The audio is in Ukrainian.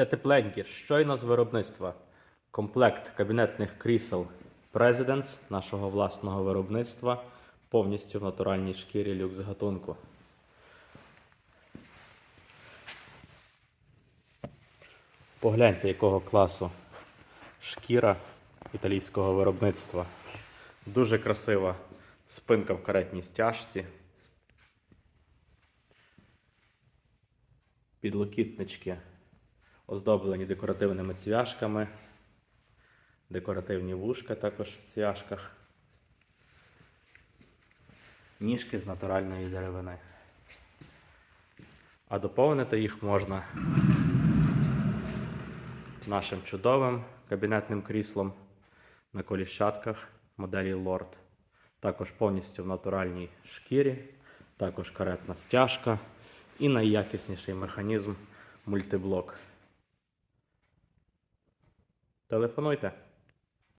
Ще тепленькі, щойно з виробництва. Комплект кабінетних крісел Presidents нашого власного виробництва повністю в натуральній шкірі люкс гатунку. Погляньте, якого класу шкіра італійського виробництва. Дуже красива спинка в каретній стяжці. Підлокітнички оздоблені декоративними цвяшками. Декоративні вушка також в цвяшках. Ніжки з натуральної деревини. А доповнити їх можна нашим чудовим кабінетним кріслом на коліщатках моделі Lord. Також повністю в натуральній шкірі, також каретна стяжка і найякісніший механізм мультиблок. Телефонуйте.